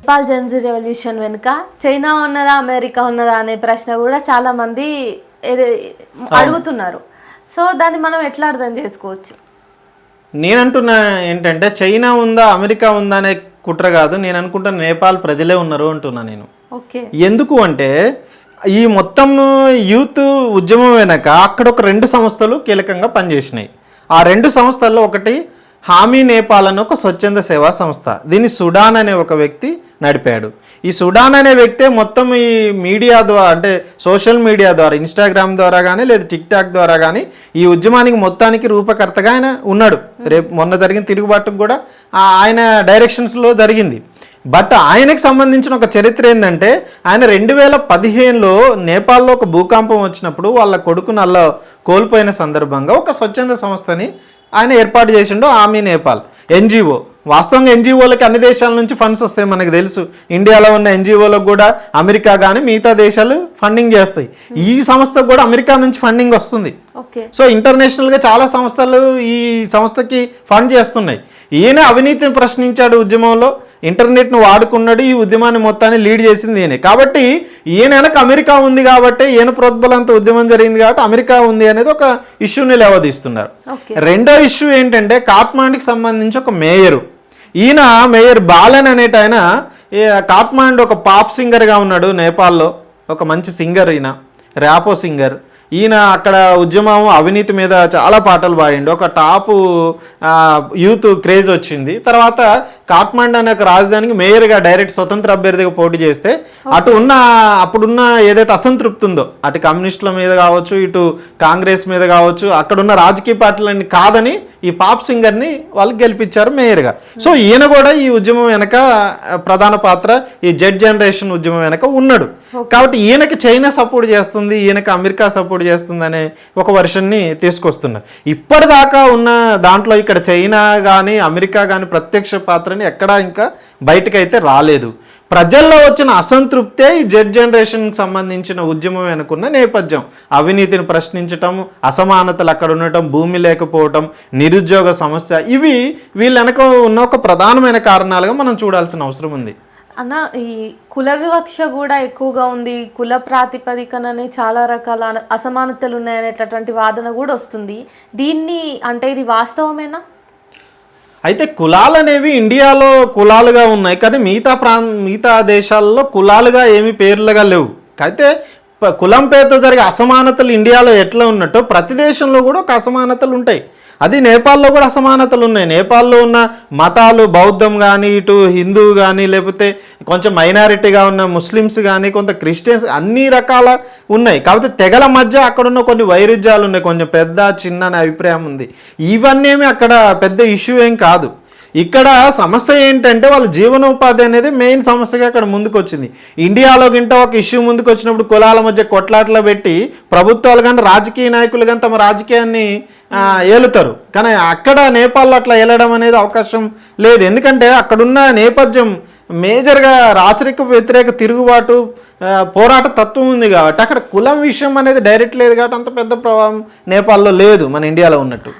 Nepal Gen Z revolution వెనుక China ఉన్నదా America ఉన్నదా అనే ప్రశ్న కూడా చాలా మంది అడుగుతున్నారు. సో దాన్ని మనం ఎట్లా అర్థం చేసుకోవచ్చు? నేనంటున్నా ఏంటంటే చైనా ఉందా అమెరికా ఉందా అనే కుట్ర కాదు. నేను అనుకుంటున్న నేపాల్ ప్రజలే ఉన్నారు అంటున్నా నేను. ఎందుకు అంటే ఈ మొత్తం యూత్ ఉద్యమం వెనక అక్కడ ఒక రెండు సంస్థలు కీలకంగా పనిచేసినాయి. ఆ రెండు సంస్థల్లో ఒకటి హామీ నేపాల్ అని ఒక స్వచ్ఛంద సేవా సంస్థ. దీన్ని సుడాన్ అనే ఒక వ్యక్తి నడిపాడు. ఈ సుడాన్ అనే వ్యక్తే మొత్తం ఈ మీడియా ద్వారా అంటే సోషల్ మీడియా ద్వారా ఇన్స్టాగ్రామ్ ద్వారా కానీ లేదా టిక్ టాక్ ద్వారా కానీ ఈ ఉద్యమానికి మొత్తానికి రూపకర్తగా ఆయన ఉన్నాడు. రేపు మొన్న జరిగిన తిరుగుబాటుకు కూడా ఆయన డైరెక్షన్స్లో జరిగింది. బట్ ఆయనకు సంబంధించిన ఒక చరిత్ర ఏంటంటే ఆయన రెండు వేల పదిహేనులో నేపాల్లో ఒక భూకంపం వచ్చినప్పుడు వాళ్ళ కొడుకు నల్ల కోల్పోయిన సందర్భంగా ఒక స్వచ్ఛంద సంస్థని ఆయన ఏర్పాటు చేసిండు ఆమె నేపాల్. ఎన్జిఓ. వాస్తవంగా ఎన్జిఓలకి అన్ని దేశాల నుంచి ఫండ్స్ వస్తాయి మనకు తెలుసు. ఇండియాలో ఉన్న ఎన్జిఓలకు కూడా అమెరికా కానీ మిగతా దేశాలు ఫండింగ్ చేస్తాయి. ఈ సంస్థకు కూడా అమెరికా నుంచి ఫండింగ్ వస్తుంది. ఓకే. సో ఇంటర్నేషనల్గా చాలా సంస్థలు ఈ సంస్థకి ఫండ్ చేస్తున్నాయి. ఈయన అవినీతిని ప్రశ్నించాడు ఉద్యమంలో. ఇంటర్నెట్ను వాడుకున్నాడు ఈ ఉద్యమాన్ని మొత్తాన్ని లీడ్ చేసింది ఈయన. కాబట్టి ఈయన వెనక అమెరికా ఉంది కాబట్టి ఈయన ప్రోద్బలంతో ఉద్యమం జరిగింది కాబట్టి అమెరికా ఉంది అనేది ఒక ఇష్యూని లేవదీస్తున్నారు. రెండో ఇష్యూ ఏంటంటే కాట్మాండ్కి సంబంధించి ఒక మేయరు. ఈయన మేయర్ బాలన్ అనేట ఆయన కాట్మాండ్ ఒక పాప్ సింగర్గా ఉన్నాడు నేపాల్లో. ఒక మంచి సింగర్ ఈయన ర్యాపో సింగర్. ఈయన అక్కడ ఉద్యమం అవినీతి మీద చాలా పాటలు పాడిండు. ఒక టాపు యూత్ క్రేజ్ వచ్చింది. తర్వాత కాట్మాండ్ అనే ఒక రాజధానికి మేయర్గా డైరెక్ట్ స్వతంత్ర అభ్యర్థిగా పోటీ చేస్తే అటు ఉన్న అప్పుడున్న ఏదైతే అసంతృప్తి ఉందో అటు కమ్యూనిస్టుల మీద కావచ్చు ఇటు కాంగ్రెస్ మీద కావచ్చు అక్కడున్న రాజకీయ పార్టీలన్నీ కాదని ఈ పాప్ సింగర్ని వాళ్ళు గెలిపించారు మేయర్గా. సో ఈయన కూడా ఈ ఉద్యమం వెనక ప్రధాన పాత్ర ఈ జెడ్ జనరేషన్ ఉద్యమం వెనక ఉన్నాడు. కాబట్టి ఈయనకి చైనా సపోర్ట్ చేస్తుంది ఈయనకి అమెరికా సపోర్ట్ చేస్తుంది అనే ఒక వర్షన్ని తీసుకొస్తున్నారు. ఇప్పటిదాకా ఉన్న దాంట్లో ఇక్కడ చైనా కానీ అమెరికా కానీ ప్రత్యక్ష కానీ ఎక్కడా ఇంకా బయటకైతే రాలేదు. ప్రజల్లో వచ్చిన అసంతృప్తే ఈ జెడ్ జనరేషన్కి సంబంధించిన ఉద్యమం వెనుకున్న నేపథ్యం. అవినీతిని ప్రశ్నించటం అసమానతలు అక్కడ ఉండటం భూమి లేకపోవటం నిరుద్యోగ సమస్య ఇవి వీళ్ళ వెనక ఉన్న ఒక ప్రధానమైన కారణాలుగా మనం చూడాల్సిన అవసరం ఉంది. అన్న ఈ కుల వివక్ష కూడా ఎక్కువగా ఉంది. కుల ప్రాతిపదికననే చాలా రకాల అసమానతలు ఉన్నాయనేటటువంటి వాదన కూడా వస్తుంది. దీన్ని అంటే ఇది వాస్తవమేనా? అయితే కులాలు అనేవి ఇండియాలో కులాలుగా ఉన్నాయి కానీ మిగతా ప్రాం మిగతా దేశాల్లో కులాలుగా ఏమి పేర్లుగా లేవు. అయితే కులం పేరుతో జరిగే అసమానతలు ఇండియాలో ఎట్లా ఉన్నట్టో ప్రతి దేశంలో కూడా ఒక అసమానతలు ఉంటాయి. అది నేపాల్లో కూడా అసమానతలు ఉన్నాయి. నేపాల్లో ఉన్న మతాలు బౌద్ధం కానీ ఇటు హిందూ కానీ లేకపోతే కొంచెం మైనారిటీగా ఉన్న ముస్లిమ్స్ కానీ కొంత క్రిస్టియన్స్ అన్ని రకాల ఉన్నాయి. కాకపోతే తెగల మధ్య అక్కడున్న కొన్ని వైరుధ్యాలు ఉన్నాయి. కొంచెం పెద్ద చిన్న అనే అభిప్రాయం ఉంది. ఇవన్నీ అక్కడ పెద్ద ఇష్యూ ఏం కాదు. ఇక్కడ సమస్య ఏంటంటే వాళ్ళ జీవనోపాధి అనేది మెయిన్ సమస్యగా అక్కడ ముందుకు వచ్చింది ఇండియాలో గింట ఒక ఇష్యూ ముందుకు వచ్చినప్పుడు కులాల మధ్య కొట్లాట్లు పెట్టి ప్రభుత్వాలు కానీ రాజకీయ నాయకులు కానీ తమ రాజకీయాన్ని ఏలుతారు. కానీ అక్కడ నేపాల్లో అట్లా ఏలడం అనేది అవకాశం లేదు. ఎందుకంటే అక్కడున్న నేపథ్యం మేజర్గా రాచరిక వ్యతిరేక తిరుగుబాటు పోరాట తత్వం ఉంది కాబట్టి అక్కడ కులం విషయం అనేది డైరెక్ట్ లేదు కాబట్టి అంత పెద్ద ప్రభావం నేపాల్లో లేదు మన ఇండియాలో ఉన్నట్టు.